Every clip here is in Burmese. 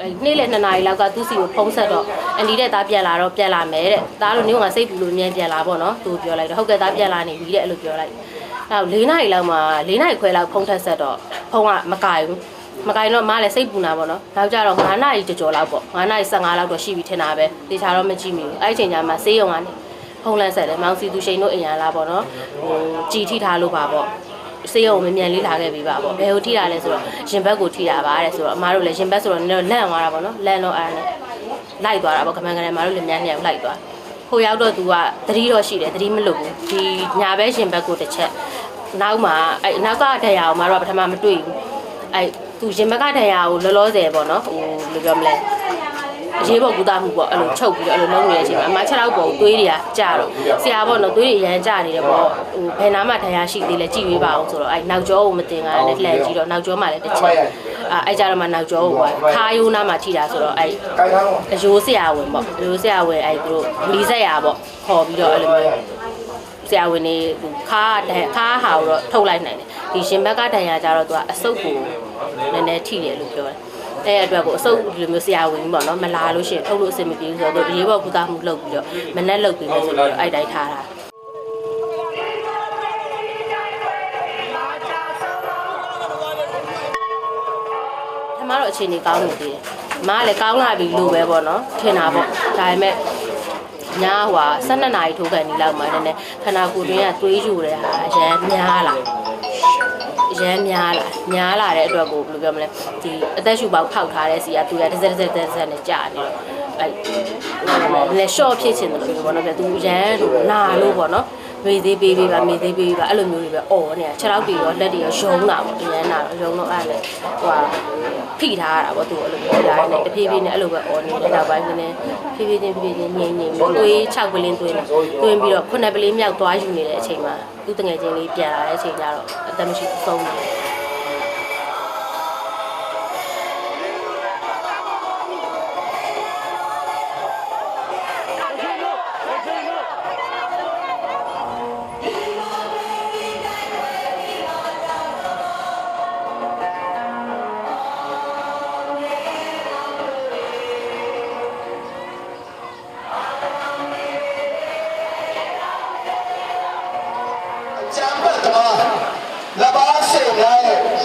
အဲ့နေ့လယ်2နာရီလောက်ကသူ့စီကိုဖုံးဆက်တော့အန်ဒီတဲ့သားပြန်လာတော့ပြန်လာမယ်တဲ့သားတို့မျိုးကစိတ်ပူလို့မြန်ပြန်လာပေါ့နော်သူပြောလိုက်တော့ဟုတ်ကဲ့သားပြန်လာနေပြီတဲ့အဲ့လိုပြောလိုက်အဲ့၄နာရီလောက်မှာ၄နာရီခွဲလောက်ဖုံးထက်ဆက်တော့ဖုံးကမကင်ဘူးမကင်တော့မလည်းစိတ်ပူနာပေါ့နော်နောက်ကြတော့9နာရီကြော်ကြော်လောက်ပေါ့9နာရီ15လောက်တော့ရှိပြီထင်တာပဲတေချာတော့မကြည့်မိဘူးအဲ့ဒီချိန်ကျမှဆေးရုံကနေဖုံးလန့်ဆက်တယ်မောင်စီသူရှိန်တို့အင်ရလာပေါ့နော်ဟိုကြည်ထိထားလို့ပါပေါ့ ဆေးရုံမမြန်လေးလာခဲ့ပြီပါပေါ့ဘယ်ကိုထိတာလဲဆိုတော့ရင်ဘက်ကိုထိတာပါတဲ့ဆိုတော့အမားတို့လည်းရင်ဘက်ဆိုတော့နည်းနည်းလန့်သွားတာပေါ့နော်လန့်တော့အဲ့ဒါနဲ့လိုက်သွားတာပေါ့ကမန်ကနေအမားတို့လည်းမြန်မြန်လိုက်သွားဟိုရောက်တော့သူကသတိတော့ရှိတယ်သတိမလွတ်ဘူးဒီညာဘက်ရင်ဘက်ကိုတစ်ချက်နောက်မှာအဲ့နောက်ကဒဏ်ရာကိုမတို့ကပထမမတွေ့ဘူးအဲ့သူရင်ဘက်ကဒဏ်ရာကိုလောလောဆယ်ပေါ့နော်ဟိုဘယ်လိုပြောမလဲ အရေးပေါ်ကူတာမှုပေါ့အဲ့လိုချုပ်ပြီးတော့အဲ့လိုလုံးနေတဲ့အချိန်မှာအမ6လောက်ပေါ်သွေးတွေကကြာတော့ဆရာပေါ့နော်သွေးတွေရမ်းကြာနေတယ်ပေါ့ဟိုဘယ်နာမှဒဏ်ရာရှိသေးလဲကြည့်ပေးပါအောင်ဆိုတော့အဲ့နောက်ကျောကိုမတင်ကားနဲ့လှန်ကြည့်တော့နောက်ကျောမှာလည်းတစ်ချက်အဲ့အဲ့ကြတော့မှနောက်ကျောကိုပေါ့ခါယိုးနာမှာထိတာဆိုတော့အဲ့ကိုင်ထားတော့အယိုးဆရာဝန်ပေါ့အယိုးဆရာဝန်အဲ့သူတို့လီဆက်ရပေါ့ခေါ်ပြီးတော့အဲ့လိုမျိုးဆရာဝန်နေသူခါဒဏ်ခါဟာကိုတော့ထုတ်လိုက်နိုင်တယ်ဒီရှင်ဘက်ကဒဏ်ရာကြတော့သူကအဆုတ်ကိုနည်းနည်းထိတယ်လို့ပြောတယ် အဲ့အတွက်ကိုအဆုတ်ဒီလိုမျိုးဆရာဝန်ကြီးပေါ့နော်မလာလို့ရှိရင်ထုတ်လို့အဆင်မပြေဘူးဆိုတော့ဒီဘောကုသမှုလုပ်ပြီးတော့မနဲ့လုပ်ပြီးလို့ဆိုတော့အဲ့တိုင်းထားတာထမတော့အခြေအနေကောင်းနေသေးတယ်။မကလည်းကောင်းလာပြီလို့ပဲပေါ့နော်ထင်တာပေါ့။ဒါပေမဲ့ညာဟွာ12နာရီထိုးကန်ဒီလောက်မှနည်းနည်းခန္ဓာကိုယ်တွင်းကသွေးယူတဲ့ဟာအရန်များလာ အရန်များလာများလာတဲ့အတွက်ကိုဘယ်လိုပြောမလဲဒီအသက်ရှူပေါက်ဖောက်ထားတဲ့စီကသူကတစ်စက်တစ်စက်တစ်စက်နဲ့ကြာနေတော့အဲ့လေ short ဖြစ်ချင်တယ်လို့ပြောပေါ့နော်ပြသူရန်လို့နာလို့ပေါ့နော် မေးသေးပေးပေးပါမေးသေးပေးပေးပါအဲ့လိုမျိုးတွေပဲအော်နေတာခြေထောက်တွေရောလက်တွေရောရုံးတာပေါ့အရန်နာတော့ရုံးတော့အဲ့လေဟိုဟာဖိထားရတာပေါ့သူအဲ့လိုမျိုးလာနေတဖြည်းဖြည်းနဲ့အဲ့လိုပဲအော်နေတဲ့နောက်ပိုင်းနည်းနည်းဖြည်းဖြည်းချင်းဖြည်းဖြည်းချင်းငြိမ်ငြိမ်သွေး6ပလင်းသွေးနေသွင်းပြီးတော့ခုနှစ်ပလင်းမြောက်သွားယူနေတဲ့အချိန်မှာသူ့တငယ်ချင်းလေးပြန်လာတဲ့အချိန်ကျတော့အသက်မရှိဘူးဆုံးတယ်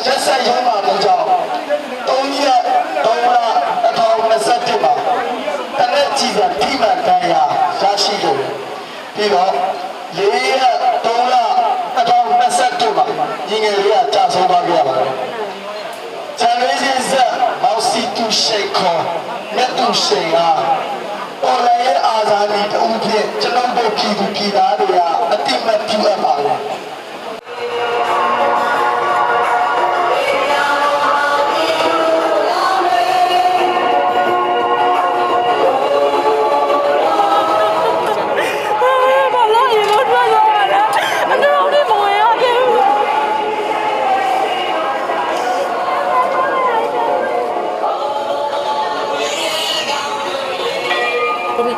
ရဲ့ရက်ဆက်ရုံးမှာတော့ကြောင့်3ရက်3လ2021မှာတနက်ကြည်ကတိမှန်တရားရရှိတယ်ပြီးတော့4ရက်3လ2021မှာညီငယ်လေးကကြာဆုံးသွားခဲ့ရပါတယ်ကျန်လေးချင်းဆက်မောက်စီတူရှိန်ခေါ်မြတ်တူရှိန်ဟာပေါ်လာရဲ့အာဇာနည်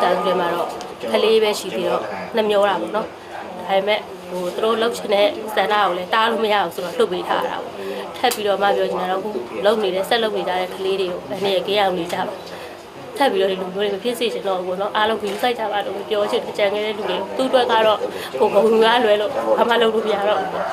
သားစုတွေမှာတော့ကလေးပဲရှိသေးတော့နှမျောတာပေါ့နော်ဒါပေမဲ့ဟိုသူတို့လှုပ်ချင်တဲ့စန္ဒကိုလည်းတားလို့မရအောင်ဆိုတော့လှုပ်ပေးထားတာပေါ့ထပ်ပြီးတော့မှပြောချင်တာတော့ခုလှုပ်နေတဲ့ဆက်လှုပ်နေကြတဲ့ကလေးတွေကိုအနေနဲ့ကြေးအောင်နေကြပါထပ်ပြီးတော့ဒီလူမျိုးတွေမဖြစ်စေချင်တော့ဘူးပေါ့နော်အားလုံးပြီးစိုက်ကြပါလို့ပြောချင်တဲ့ကြံခဲ့တဲ့လူတွေသူ့အတွက်ကတော့ကိုယ်ကငွေလွယ်လို့ဘာမှလုပ်လို့မရတော့ဘူးပေါ့